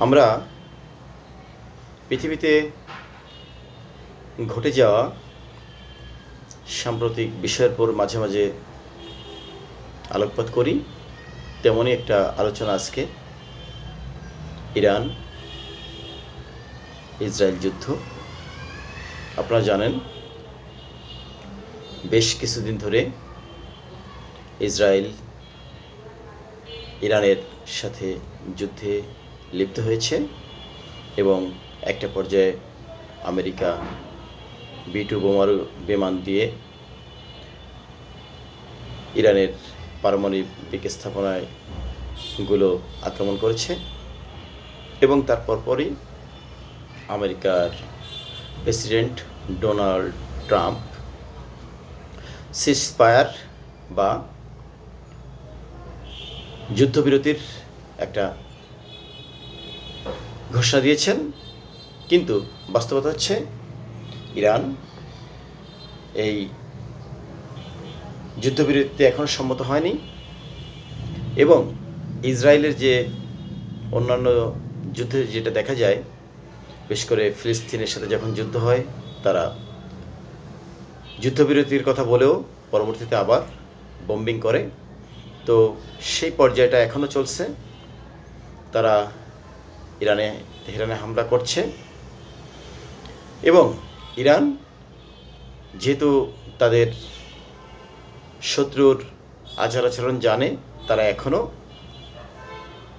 আমরা পৃথিবীতে ঘটে যাওয়া সাম্প্রতিক বিষয়ের পর মাঝে মাঝে আলোকপাত করি। তেমনই একটা আলোচনা আজকে। ইরান, ইসরায়েল যুদ্ধ। আপনারা জানেন, বেশ কিছুদিন ধরে ইসরায়েল ইরানের সাথে যুদ্ধে লিপ্ত হয়েছে এবং একটা পর্যায়ে আমেরিকা বি টু বোমারু বিমান দিয়ে ইরানের পারমাণবিক স্থাপনায়গুলো আক্রমণ করেছে এবং তারপর পরই আমেরিকার প্রেসিডেন্ট ডোনাল্ড ট্রাম্প সিসপায়ার বা যুদ্ধবিরতির একটা ঘোষণা দিয়েছেন, কিন্তু বাস্তবতা হচ্ছে ইরান এই যুদ্ধবিরতিতে এখনও সম্মত হয়নি এবং ইসরায়েলের যে অন্যান্য যুদ্ধে যেটা দেখা যায়, বিশেষ করে ফিলিস্তিনের সাথে যখন যুদ্ধ হয়, তারা যুদ্ধবিরতির কথা বলেও পরবর্তীতে আবার বম্বিং করে। তো সেই পর্যায়টা এখনও চলছে। তারা ইরানে তেহরানে হামলা করছে। এবং ইরান যেহেতু তাদের শত্রুর আচার আচরণ জানে, তারা এখনও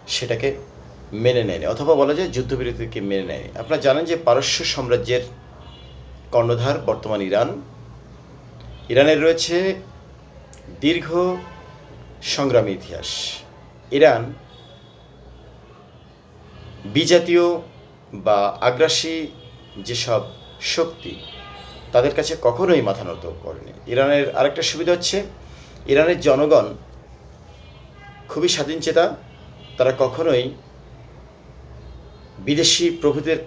সেটাকে মেনে নেয়নি। অথবা বলা যায় যুদ্ধবিরতিকে মেনে নেয়নি। আপনারা জানেন যে পারস্য সাম্রাজ্যের কর্ণধার বর্তমান ইরান। ইরানের রয়েছে দীর্ঘ সংগ্রামী ইতিহাস। ইরান বিজাতীয় বা আগ্রাসী যেসব শক্তি, তাদের কাছে কখনোই মাথা নত করেনি। ইরানের আরেকটা সুবিধা হচ্ছে, ইরানের জনগণ খুবই স্বাধীনচেতা তারা কখনোই বিদেশি প্রভুদের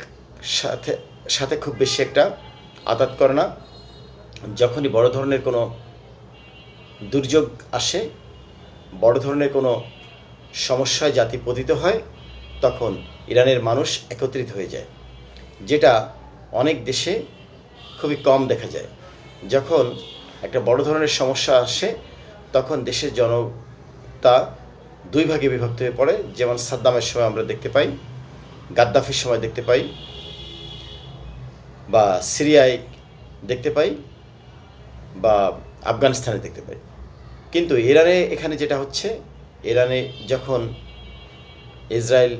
সাথে সাথে খুব বেশি একটা আঘাত করে না। যখনই বড় ধরনের কোনো দুর্যোগ আসে, বড় ধরনের কোনো সমস্যায় জাতি পতিত হয় তখন ইরানের মানুষ একত্রিত হয়ে যায়, যেটা অনেক দেশে খুবই কম দেখা যায়। যখন একটা বড় ধরনের সমস্যা আসে, তখন দেশের জনতা দুই ভাগে বিভক্ত হয়ে পড়ে। যেমন সাদ্দামের সময় আমরা দেখতে পাই, গাদ্দাফির সময় দেখতে পাই, বা সিরিয়ায় দেখতে পাই, বা আফগানিস্তানে দেখতে পাই। কিন্তু ইরানে এখানে যেটা হচ্ছে, ইরানে যখন ইসরায়েল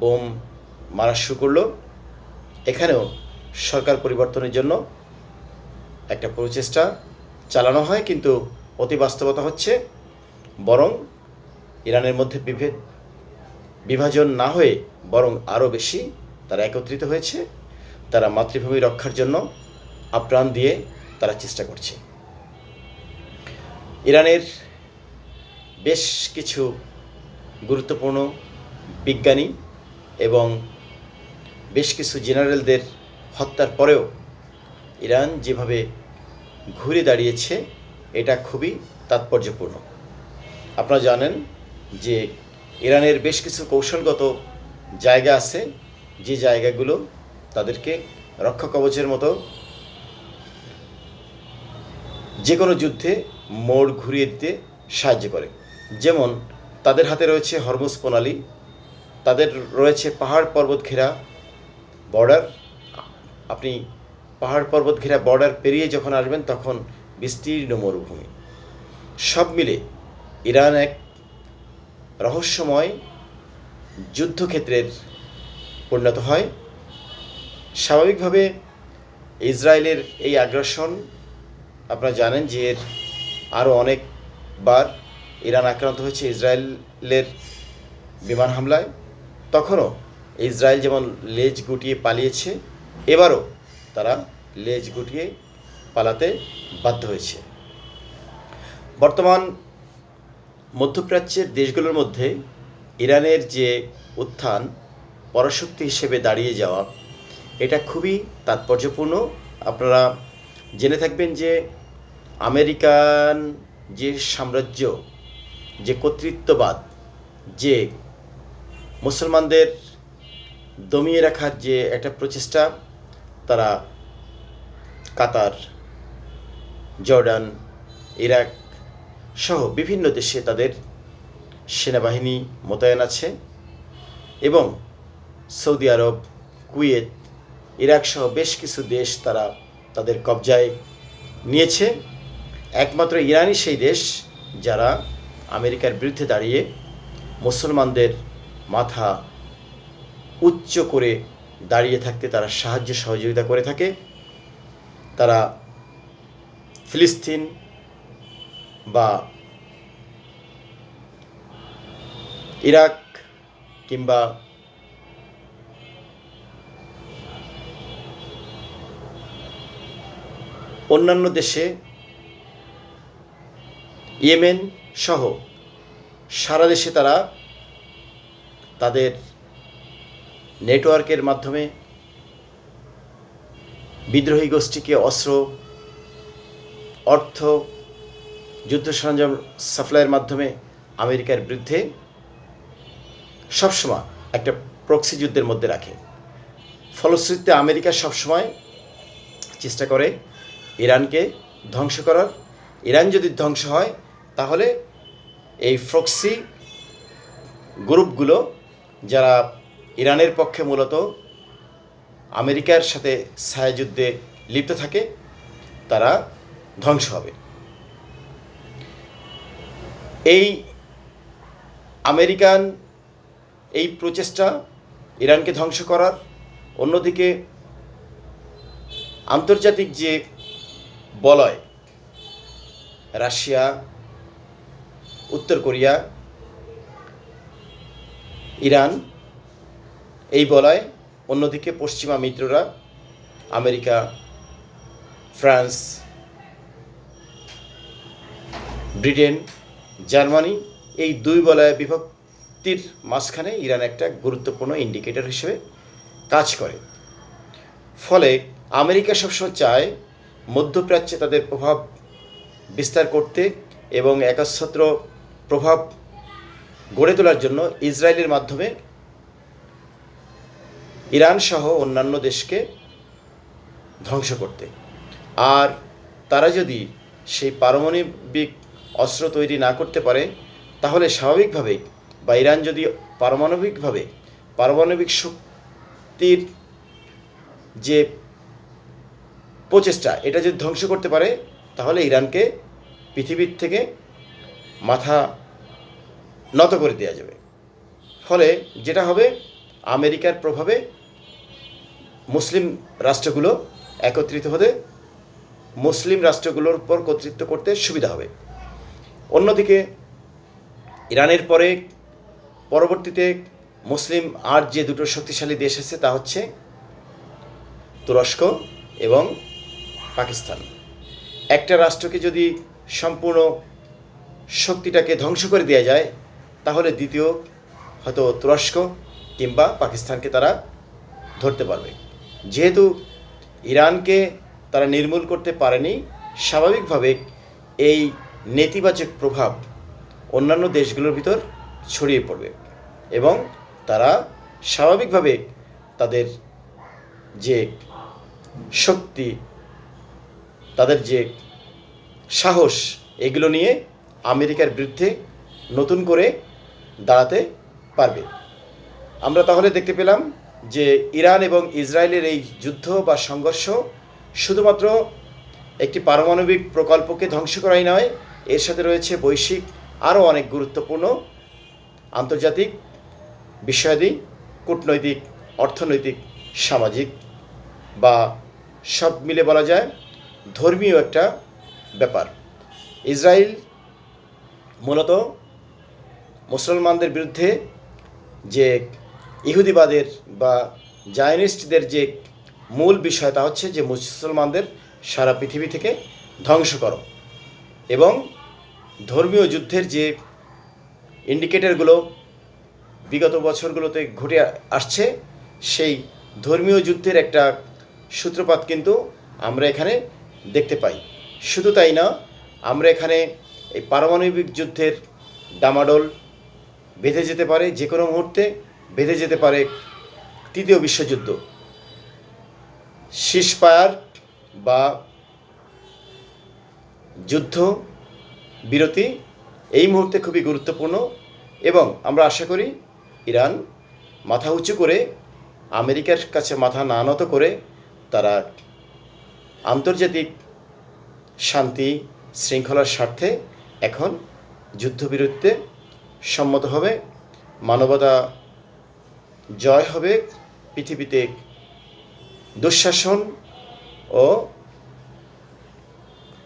বোম মারা শুরু করল। এখানেও সরকার পরিবর্তনের জন্য একটা প্রচেষ্টা চালানো হয়, কিন্তু অতি বাস্তবতা হচ্ছে বরং ইরানের মধ্যে বিভেদ, বিভাজন না হয়ে বরং আরও বেশি তারা একত্রিত হয়েছে। তারা মাতৃভূমি রক্ষার জন্য আপ্রাণ দিয়ে তারা চেষ্টা করছে। ইরানের বেশ কিছু গুরুত্বপূর্ণ বিজ্ঞানী এবং বেশ কিছু জেনারেলদের হত্যার পরেও ইরান যেভাবে ঘুরে দাঁড়িয়েছে, এটা খুবই তাৎপর্যপূর্ণ। আপনারা জানেন যে ইরানের বেশ কিছু কৌশলগত জায়গা আছে, যে জায়গাগুলো তাদেরকে রক্ষা কবচের মতো যে কোনো যুদ্ধে মোড় ঘুরিয়ে দিতে সাহায্য করে। যেমন তাদের হাতে রয়েছে হরমুজ প্রণালী, তাদের রয়েছে পাহাড় পর্বত ঘেরা বর্ডার। আপনি পাহাড় পর্বত ঘেরা বর্ডার পেরিয়ে যখন আসবেন, তখন বিস্তীর্ণ মরুভূমি। সব মিলে ইরান এক রহস্যময় যুদ্ধক্ষেত্রের পরিণত হয়। স্বাভাবিকভাবে ইসরায়েলের এই আগ্রাসন, আপনারা জানেন যে এর আরও অনেকবার ইরান আক্রান্ত হয়েছে ইসরায়েলের বিমান হামলায়। তখনও ইসরায়েল যেমন লেজ গুটিয়ে পালিয়েছে, এবারও তারা লেজ গুটিয়ে পালাতে বাধ্য হয়েছে। বর্তমান মধ্যপ্রাচ্যের দেশগুলোর মধ্যে ইরানের যে উত্থান, পরাশক্তি হিসেবে দাঁড়িয়ে যাওয়া, এটা খুবই তাৎপর্যপূর্ণ। আপনারা জেনে থাকবেন যে আমেরিকান যে সাম্রাজ্য যে কর্তৃত্ববাদ, যে মুসলমানদের দমিয়ে রাখার যে একটা প্রচেষ্টা, তারা কাতার, জর্ডান, ইরাক সহ বিভিন্ন দেশে তাদের সেনাবাহিনী মোতায়েন আছে এবং সৌদি আরব, কুয়েত, ইরাক সহ বেশ কিছু দেশ তারা তাদের কবজায় নিয়েছে। একমাত্র ইরানই সেই দেশ যারা আমেরিকার বিরুদ্ধে দাঁড়িয়ে মুসলমানদের মাথা উচ্চ করে দাঁড়িয়ে থাকতে তারা সাহায্য সহযোগিতা করে থাকে। তারা ফিলিস্তিন বা ইরাক কিংবা অন্যান্য দেশে ইয়েমেন সহ সারা দেশে তারা তাদের নেটওয়ার্কের মাধ্যমে বিদ্রোহী গোষ্ঠীকে অস্ত্র, অর্থ, যুদ্ধ সরঞ্জাম সাপ্লাইয়ের মাধ্যমে আমেরিকার বিরুদ্ধে সবসময় একটা প্রক্সি যুদ্ধের মধ্যে রাখে। ফলশ্রুতিতে আমেরিকা সবসময় চেষ্টা করে ইরানকে ধ্বংস করার। ইরান যদি ধ্বংস হয় তাহলে এই ফ্রক্সি গ্রুপগুলো যারা ইরানের পক্ষে মূলত আমেরিকার সাথে ছায়াযুদ্ধে লিপ্ত থাকে, তারা ধ্বংস হবে। এই আমেরিকান এই প্রচেষ্টা ইরানকে ধ্বংস করার, অন্যদিকে আন্তর্জাতিক যে বলয়, রাশিয়া উত্তর কোরিয়া, ইরান, এই বলয়, অন্যদিকে পশ্চিমা মিত্ররা, আমেরিকা, ফ্রান্স, ব্রিটেন, জার্মানি, এই দুই বলয় বিভক্তির মাঝখানে ইরান একটা গুরুত্বপূর্ণ ইন্ডিকেটর হিসেবে কাজ করে। ফলে আমেরিকা সবসময় চায় মধ্যপ্রাচ্যে তাদের প্রভাব বিস্তার করতে এবং একচ্ছত্র প্রভাব গড়ে তোলার জন্য ইসরায়েলের মাধ্যমে ইরান সহ অন্যান্য দেশকে ধ্বংস করতে। আর তারা যদি সেই পারমাণবিক অস্ত্র তৈরি না করতে পারে, তাহলে স্বাভাবিকভাবেই বা ইরান যদি পারমাণবিকভাবে পারমাণবিক শক্তির যে প্রচেষ্টা, এটা যদি ধ্বংস করতে পারে, তাহলে ইরানকে পৃথিবীর থেকে মাথা নত করে দেওয়া যাবে। ফলে যেটা হবে, আমেরিকার প্রভাবে মুসলিম রাষ্ট্রগুলো একত্রিত হতে, মুসলিম রাষ্ট্রগুলোর উপর কর্তৃত্ব করতে সুবিধা হবে। অন্যদিকে, ইরানের পরে পরবর্তীতে মুসলিম আর যে দুটো শক্তিশালী দেশ আছে তা হচ্ছে তুরস্ক এবং পাকিস্তান। একটা রাষ্ট্রকে যদি সম্পূর্ণ শক্তিটাকে ধ্বংস করে দেওয়া যায়, তাহলে দ্বিতীয় হয়তো তুরস্ক কিংবা পাকিস্তানকে তারা ধরতে পারবে। যেহেতু ইরানকে তারা নির্মূল করতে পারেনি, স্বাভাবিকভাবে এই নেতিবাচক প্রভাব অন্যান্য দেশগুলোর ভিতর ছড়িয়ে পড়বে এবং তারা স্বাভাবিকভাবে তাদের যে শক্তি, তাদের যে সাহস, এগুলো নিয়ে আমেরিকার বিরুদ্ধে নতুন করে দাঁড়াতে পারবে। আমরা তাহলে দেখতে পেলাম যে ইরান এবং ইসরায়েলের এই যুদ্ধ বা সংঘর্ষ শুধুমাত্র একটি পারমাণবিক প্রকল্পকে ধ্বংস করাই নয়, এর সাথে রয়েছে বৈশ্বিক আরও অনেক গুরুত্বপূর্ণ আন্তর্জাতিক বিষয়াদি, কূটনৈতিক, অর্থনৈতিক, সামাজিক বা সব মিলে বলা যায় ধর্মীয় একটা ব্যাপার। ইসরায়েল মূলত মুসলমানদের বিরুদ্ধে যে ইহুদিবাদের বা জায়নিস্টদের যে মূল বিষয় তা হচ্ছে যে মুসলমানদের সারা পৃথিবী থেকে ধ্বংস করো। এবং ধর্মীয় যুদ্ধের যে ইন্ডিকেটরগুলো বিগত বছরগুলোতে ঘটে আসছে, সেই ধর্মীয় যুদ্ধের একটা সূত্রপাত কিন্তু আমরা এখানে দেখতে পাই। শুধু তাই না, আমরা এখানে এই পারমাণবিক যুদ্ধের ডামাডোল বেঁধে যেতে পারে, যে কোনো মুহূর্তে বেঁধে যেতে পারে তৃতীয় বিশ্বযুদ্ধ। সিসফায়ার বা যুদ্ধ বিরতি এই মুহূর্তে খুবই গুরুত্বপূর্ণ এবং আমরা আশা করি ইরান মাথা উঁচু করে আমেরিকার কাছে মাথা না নত করে তারা আন্তর্জাতিক শান্তি, শৃঙ্খলার স্বার্থে এখন যুদ্ধবিরতিতে সম্মত হবে। মানবতা জয় হবে পৃথিবীতে দুঃশাসন ও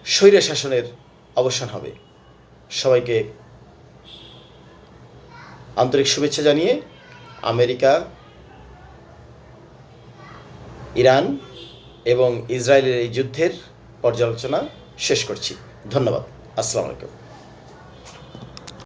স্বৈরা শাসনের অবসান হবে। সবাইকে আন্তরিক শুভেচ্ছা জানিয়ে আমেরিকা, ইরান এবং ইসরায়েলের এই যুদ্ধের পর্যালোচনা শেষ করছি। ধন্যবাদ। আসসালামু আলাইকুম